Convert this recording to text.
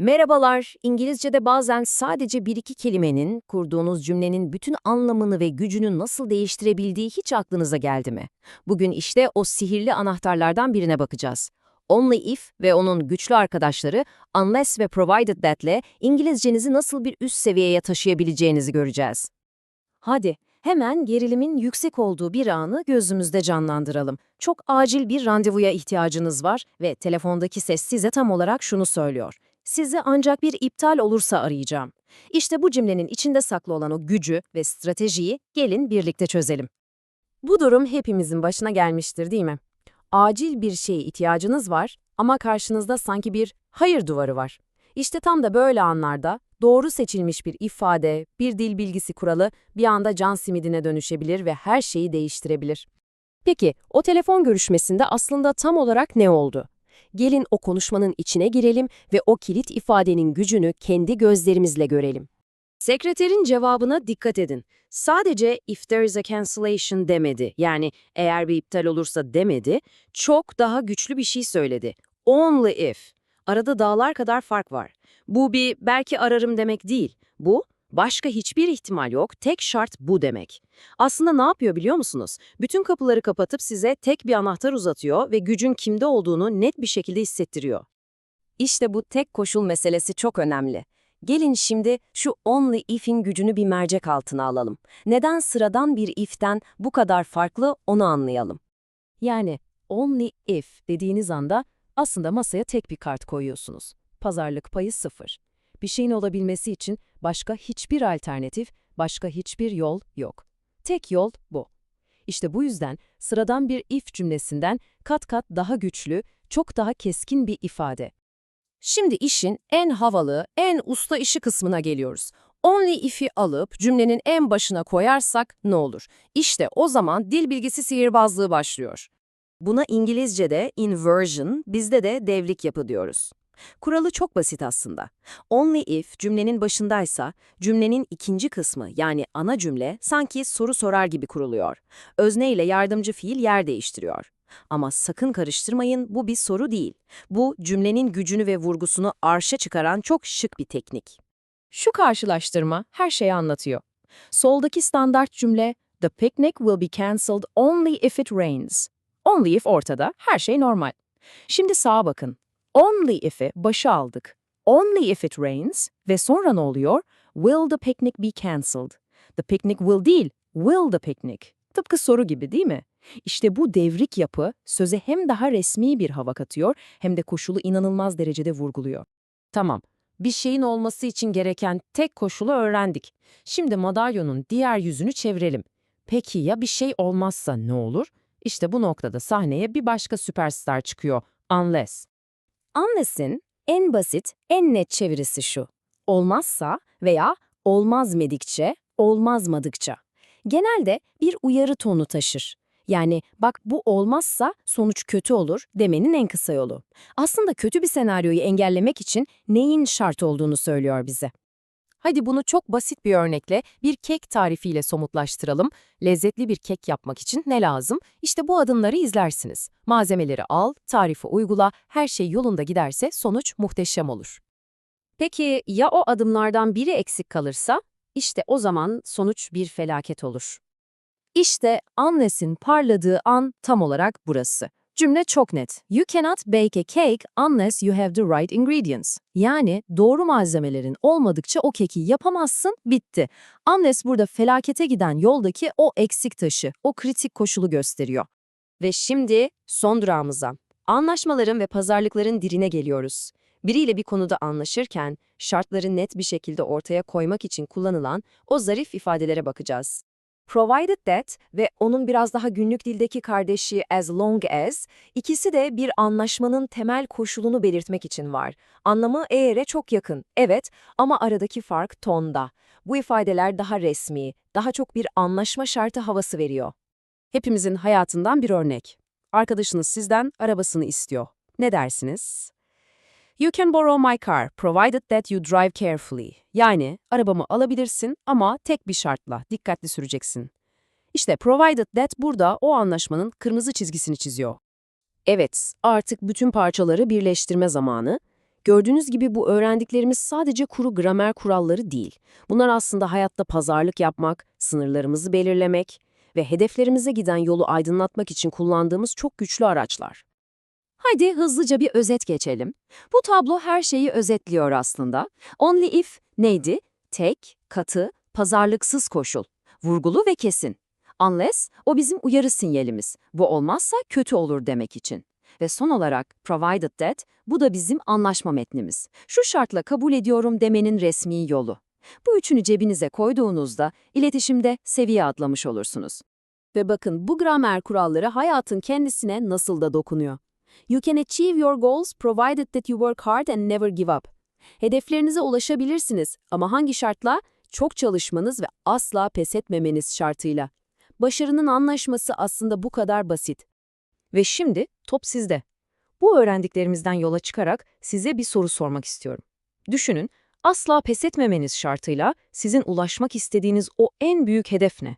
Merhabalar, İngilizce'de bazen sadece bir iki kelimenin, kurduğunuz cümlenin bütün anlamını ve gücünü nasıl değiştirebildiği hiç aklınıza geldi mi? Bugün işte o sihirli anahtarlardan birine bakacağız. Only if ve onun güçlü arkadaşları unless ve provided that'le İngilizcenizi nasıl bir üst seviyeye taşıyabileceğinizi göreceğiz. Hadi, hemen gerilimin yüksek olduğu bir anı gözümüzde canlandıralım. Çok acil bir randevuya ihtiyacınız var ve telefondaki ses size tam olarak şunu söylüyor. Sizi ancak bir iptal olursa arayacağım. İşte bu cümlenin içinde saklı olan o gücü ve stratejiyi gelin birlikte çözelim. Bu durum hepimizin başına gelmiştir değil mi? Acil bir şeye ihtiyacınız var ama karşınızda sanki bir hayır duvarı var. İşte tam da böyle anlarda doğru seçilmiş bir ifade, bir dil bilgisi kuralı bir anda can simidine dönüşebilir ve her şeyi değiştirebilir. Peki, o telefon görüşmesinde aslında tam olarak ne oldu? Gelin o konuşmanın içine girelim ve o kilit ifadenin gücünü kendi gözlerimizle görelim. Sekreterin cevabına dikkat edin. Sadece if there is a cancellation demedi. Yani eğer bir iptal olursa demedi. Çok daha güçlü bir şey söyledi. Only if. Arada dağlar kadar fark var. Bu bir belki ararım demek değil. Bu başka hiçbir ihtimal yok. Tek şart bu demek. Aslında ne yapıyor biliyor musunuz? Bütün kapıları kapatıp size tek bir anahtar uzatıyor ve gücün kimde olduğunu net bir şekilde hissettiriyor. İşte bu tek koşul meselesi çok önemli. Gelin şimdi şu only if'in gücünü bir mercek altına alalım. Neden sıradan bir if'ten bu kadar farklı onu anlayalım. Yani only if dediğiniz anda aslında masaya tek bir kart koyuyorsunuz. Pazarlık payı sıfır. Bir şeyin olabilmesi için başka hiçbir alternatif, başka hiçbir yol yok. Tek yol bu. İşte bu yüzden sıradan bir if cümlesinden kat kat daha güçlü, çok daha keskin bir ifade. Şimdi işin en havalı, en usta işi kısmına geliyoruz. Only if'i alıp cümlenin en başına koyarsak ne olur? İşte o zaman dil bilgisi sihirbazlığı başlıyor. Buna İngilizce'de inversion, bizde de devlik yapı diyoruz. Kuralı çok basit aslında. Only if cümlenin başındaysa, cümlenin ikinci kısmı yani ana cümle sanki soru sorar gibi kuruluyor. Özne ile yardımcı fiil yer değiştiriyor. Ama sakın karıştırmayın bu bir soru değil. Bu cümlenin gücünü ve vurgusunu arşa çıkaran çok şık bir teknik. Şu karşılaştırma her şeyi anlatıyor. Soldaki standart cümle The picnic will be cancelled only if it rains. Only if ortada, her şey normal. Şimdi sağa bakın. Only if'i başa aldık. Only if it rains ve sonra ne oluyor? Will the picnic be cancelled? The picnic will değil, will the picnic. Tıpkı soru gibi değil mi? İşte bu devrik yapı söze hem daha resmi bir hava katıyor hem de koşulu inanılmaz derecede vurguluyor. Tamam, bir şeyin olması için gereken tek koşulu öğrendik. Şimdi madalyonun diğer yüzünü çevirelim. Peki ya bir şey olmazsa ne olur? İşte bu noktada sahneye bir başka süperstar çıkıyor, Unless. Unless'in en basit, en net çevirisi şu. Olmazsa veya olmaz medikçe, olmazmadıkça. Genelde bir uyarı tonu taşır. Yani bak bu olmazsa sonuç kötü olur demenin en kısa yolu. Aslında kötü bir senaryoyu engellemek için neyin şart olduğunu söylüyor bize. Hadi bunu çok basit bir örnekle bir kek tarifiyle somutlaştıralım. Lezzetli bir kek yapmak için ne lazım? İşte bu adımları izlersiniz. Malzemeleri al, tarifi uygula, her şey yolunda giderse sonuç muhteşem olur. Peki ya o adımlardan biri eksik kalırsa? İşte o zaman sonuç bir felaket olur. İşte Unless'in parladığı an tam olarak burası. Cümle çok net. You cannot bake a cake unless you have the right ingredients. Yani doğru malzemelerin olmadıkça o keki yapamazsın, bitti. Unless burada felakete giden yoldaki o eksik taşı, o kritik koşulu gösteriyor. Ve şimdi son durağımıza. Anlaşmaların ve pazarlıkların dirine geliyoruz. Biriyle bir konuda anlaşırken şartları net bir şekilde ortaya koymak için kullanılan o zarif ifadelere bakacağız. Provided that ve onun biraz daha günlük dildeki kardeşi as long as, ikisi de bir anlaşmanın temel koşulunu belirtmek için var. Anlamı eğer'e çok yakın, evet ama aradaki fark tonda. Bu ifadeler daha resmi, daha çok bir anlaşma şartı havası veriyor. Hepimizin hayatından bir örnek. Arkadaşınız sizden arabasını istiyor. Ne dersiniz? You can borrow my car, provided that you drive carefully. Yani, arabamı alabilirsin ama tek bir şartla, dikkatli süreceksin. İşte provided that burada o anlaşmanın kırmızı çizgisini çiziyor. Evet, artık bütün parçaları birleştirme zamanı. Gördüğünüz gibi bu öğrendiklerimiz sadece kuru gramer kuralları değil. Bunlar aslında hayatta pazarlık yapmak, sınırlarımızı belirlemek ve hedeflerimize giden yolu aydınlatmak için kullandığımız çok güçlü araçlar. Haydi hızlıca bir özet geçelim. Bu tablo her şeyi özetliyor aslında. Only if neydi? Tek, katı, pazarlıksız koşul. Vurgulu ve kesin. Unless o bizim uyarı sinyalimiz. Bu olmazsa kötü olur demek için. Ve son olarak provided that bu da bizim anlaşma metnimiz. Şu şartla kabul ediyorum demenin resmi yolu. Bu üçünü cebinize koyduğunuzda iletişimde seviye atlamış olursunuz. Ve bakın bu gramer kuralları hayatın kendisine nasıl da dokunuyor. You can achieve your goals provided that you work hard and never give up. Hedeflerinize ulaşabilirsiniz ama hangi şartla? Çok çalışmanız ve asla pes etmemeniz şartıyla. Başarının anlaşması aslında bu kadar basit. Ve şimdi top sizde. Bu öğrendiklerimizden yola çıkarak size bir soru sormak istiyorum. Düşünün, asla pes etmemeniz şartıyla sizin ulaşmak istediğiniz o en büyük hedef ne?